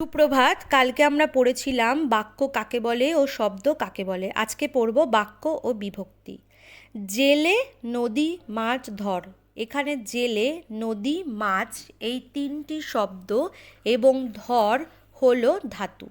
সুপ্রভাত, কালকে আমরা পড়েছিলাম বাক্য কাকে বলে ও শব্দ কাকে বলে। আজকে পড়ব বাক্য ও বিভক্তি। জেলে নদী মাছ ধর। এখানে জেলে নদী মাছ এই তিনটি শব্দ এবং ধর হলো ধাতু।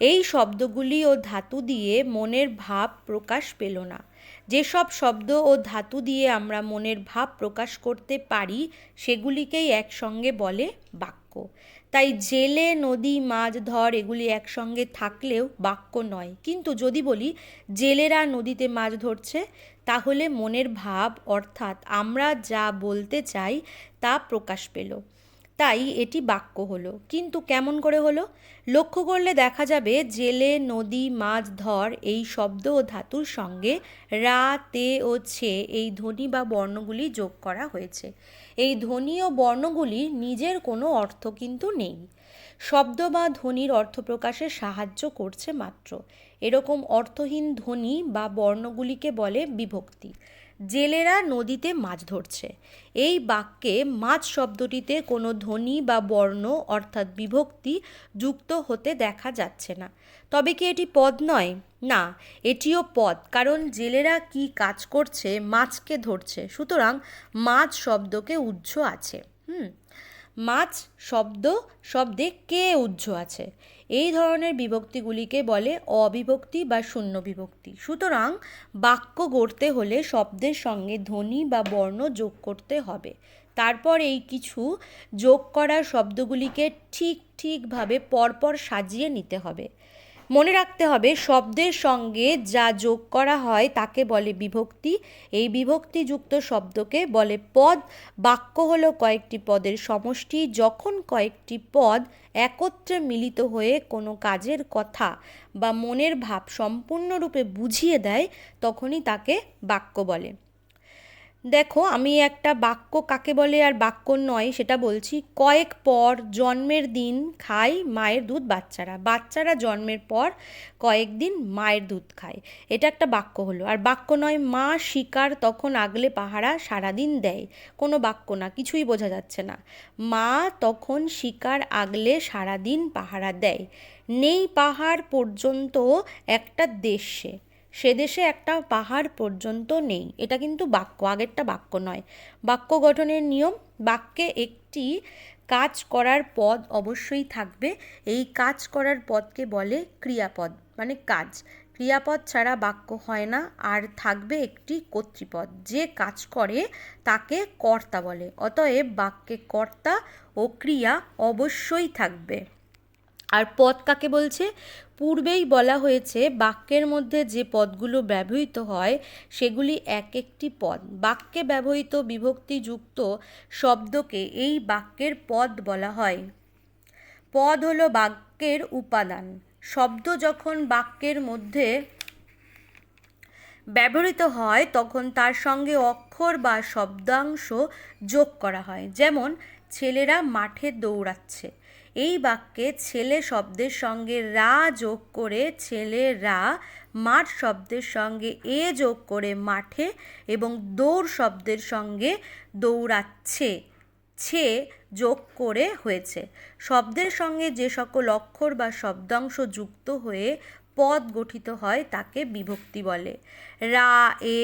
এই শব্দগুলি ও ধাতু দিয়ে মনের ভাব প্রকাশ পেল না। যেসব শব্দ ও ধাতু দিয়ে আমরা মনের ভাব প্রকাশ করতে পারি, সেগুলিকেই একসঙ্গে বলে বাক্য। তাই জেলে, নদী, মাছ, ধর এগুলি একসঙ্গে থাকলেও বাক্য নয়। কিন্তু যদি বলি, জেলেরা নদীতে মাছ ধরছে, তাহলে মনের ভাব অর্থাৎ আমরা যা বলতে চাই তা প্রকাশ পেল। তাই এটি বাক্য হলো। কিন্তু কেমন করে হলো? লক্ষ্য করলে দেখা যাবে জেলে, নদী, মাছ, ধর, এই শব্দ ও ধাতুর সঙ্গে রা, তে ও ছে এই ধ্বনি বা বর্ণগুলি যোগ করা হয়েছে। এই ধ্বনি ও বর্ণগুলি নিজের কোনো অর্থ কিন্তু নেই। শব্দ বা ধ্বনির অর্থ প্রকাশে সাহায্য করছে মাত্র। এরকম অর্থহীন ধ্বনি বা বর্ণগুলিকে বলে বিভক্তি। জেলেরা নদীতে মাছ ধরছে। এই বাক্যে মাছ শব্দটিতে কোনো ধ্বনি বা বর্ণ অর্থাৎ বিভক্তি যুক্ত হতে দেখা যাচ্ছে না। তবে কি এটি পদ নয়? না, এটিও পদ, কারণ জেলেরা কি কাজ করছে, মাছকে ধরছে। সুতরাং মাছ শব্দকে উজ্জ আছে। হুম। মাছ, শব্দ, শব্দে কে উজ্জ আছে? এই ধরনের বিভক্তিগুলিকে বলে অবিভক্তি বা শূন্য বিভক্তি। সুতরাং বাক্য গড়তে হলে শব্দের সঙ্গে ধ্বনি বা বর্ণ যোগ করতে হবে। তারপর এই কিছু যোগ করা শব্দগুলিকে ঠিক ঠিকভাবে পরপর সাজিয়ে নিতে হবে। মনে রাখতে হবে, শব্দের সঙ্গে যা যোগ করা হয় তাকে বলে বিভক্তি। এই বিভক্তিযুক্ত শব্দকে বলে পদ। বাক্য হলো কয়েকটি পদের সমষ্টি। যখন কয়েকটি পদ একত্রে মিলিত হয়ে কোনো কাজের কথা বা মনের ভাব সম্পূর্ণরূপে বুঝিয়ে দেয়, তখনই তাকে বাক্য বলে। দেখো, আমি একটা বাক্য কাকে বলে আর বাক্য নয় সেটা বলছি। কয়েক পর জন্মের দিন খায় মায়ের দুধ বাচ্চারা। বাচ্চারা জন্মের পর কয়েকদিন মায়ের দুধ খায়। এটা একটা বাক্য হলো। আর বাক্য নয়, মা শিকার তখন আগলে পাহারা সারাদিন দেয়। কোনো বাক্য না, কিছুই বোঝা যাচ্ছে না। মা তখন শিকার আগলে সারাদিন পাহারা দেয়। নেই পাহাড় পর্যন্ত একটা দেশে সে দেশে একটা পাহাড় পর্যন্ত নেই। এটা কিন্তু বাক্য, আগেরটা বাক্য নয়। বাক্য গঠনের নিয়ম, বাক্যে একটি কাজ করার পদ অবশ্যই থাকবে। এই কাজ করার পদকে বলে ক্রিয়াপদ মানে কাজ। ক্রিয়াপদ ছাড়া বাক্য হয় না, আর থাকবে একটি কর্তৃপদ। যে কাজ করে, তাকে কর্তা বলে। অতএব বাক্যে কর্তা ও ক্রিয়া অবশ্যই থাকবে। আর পদ কাকে বলছে? পূর্বেই বলা হয়েছে বাক্যের মধ্যে যে পদগুলো ব্যবহৃত হয়, সেগুলি এক একটি পদ। বাক্যে ব্যবহৃত বিভক্তিযুক্ত শব্দকে এই বাক্যের পদ বলা হয়। পদ হলো বাক্যের উপাদান। শব্দ যখন বাক্যের মধ্যে ব্যবহৃত হয়, তখন তার সঙ্গে অক্ষর বা শব্দাংশ যোগ করা হয়। যেমন, ছেলেরা মাঠে দৌড়াচ্ছে। এই বাক্যে ছেলে শব্দের সঙ্গে রা যোগ করে ছেলেরা মাঠ শব্দের সঙ্গে এ যোগ করে মাঠে এবং দৌড় শব্দের সঙ্গে দৌড়াচ্ছে, ছে যোগ করে হয়েছে। শব্দের সঙ্গে যে সকল অক্ষর বা শব্দাংশ যুক্ত হয়ে পদ গঠিত হয় তাকে বিভক্তি বলে। রা, এ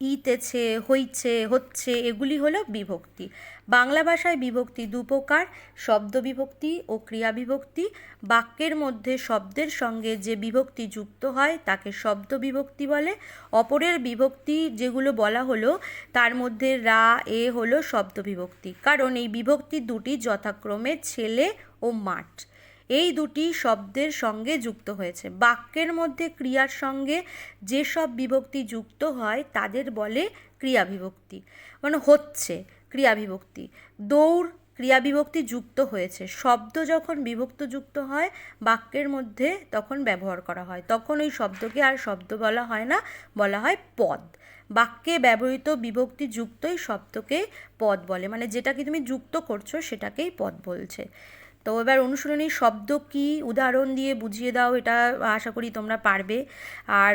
ইতেছে, হইছে, হচ্ছে, এগুলি হলো বিভক্তি। বাংলা ভাষায় বিভক্তি দু প্রকার, শব্দ বিভক্তি ও ক্রিয়া বিভক্তি। বাক্যের মধ্যে শব্দের সঙ্গে যে বিভক্তি যুক্ত হয়, তাকে শব্দ বিভক্তি বলে। অপরের বিভক্তি যেগুলো বলা হলো, তার মধ্যে রা, এ হলো শব্দ বিভক্তি। কারণ এই বিভক্তি দুটি যথাক্রমে ছেলে ও মাঠ। এই দুটি শব্দের সঙ্গে যুক্ত হয়েছে। বাক্যের মধ্যে ক্রিয়ার সঙ্গে যেসব বিভক্তি যুক্ত হয়, তাদের বলে ক্রিয়া বিভক্তি মানে হচ্ছে ক্রিয়া বিভক্তি দৌড় ক্রিয়া বিভক্তি যুক্ত হয়েছে। শব্দ যখন বিভক্ত যুক্ত হয়, বাক্যের মধ্যে তখন ব্যবহার করা হয়। তখন ওই শব্দকে আর শব্দ বলা হয় না, বলা হয় পদ। বাক্যে ব্যবহৃত বিভক্তি যুক্তই শব্দকে পদ বলে। মানে যেটাকে তুমি যুক্ত করছ, সেটাকেই পদ বলছে। তো এবার অনুশীলনী শব্দ কি উদাহরণ দিয়ে বুঝিয়ে দাও, এটা আশা করি তোমরা পারবে। আর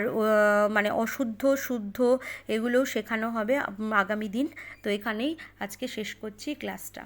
মানে অশুদ্ধ, শুদ্ধ এগুলোও শেখানো হবে আগামী দিন। তো এখানেই আজকে শেষ করছি ক্লাসটা।